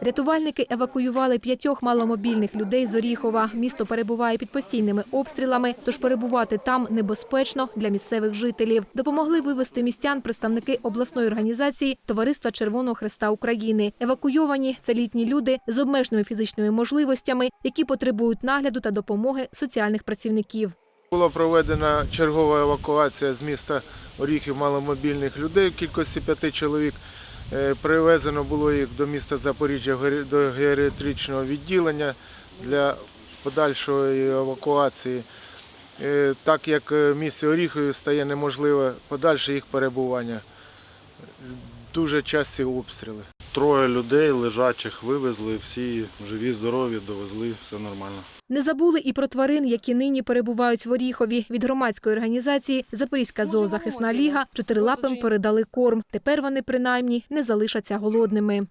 Рятувальники евакуювали п'ятьох маломобільних людей з Оріхова. Місто перебуває під постійними обстрілами, тож перебувати там небезпечно для місцевих жителів. Допомогли вивезти містян представники обласної організації Товариства Червоного Хреста України. Евакуйовані це літні люди з обмеженими фізичними можливостями, які потребують нагляду та допомоги соціальних працівників. Була проведена чергова евакуація з міста Оріхів маломобільних людей в кількості п'яти чоловік. Е, Привезено було їх до міста Запоріжжя до геріатричного відділення для подальшої евакуації. Е, Так як місце в місті Оріхові стає неможливе подальше їх перебування. Дуже часті обстріли. Троє людей лежачих вивезли, всі живі, здорові, довезли, все нормально. Не забули і про тварин, які нині перебувають в Оріхові. Від громадської організації Запорізька зоозахисна ліга чотирилапим передали корм. Тепер вони принаймні не залишаться голодними.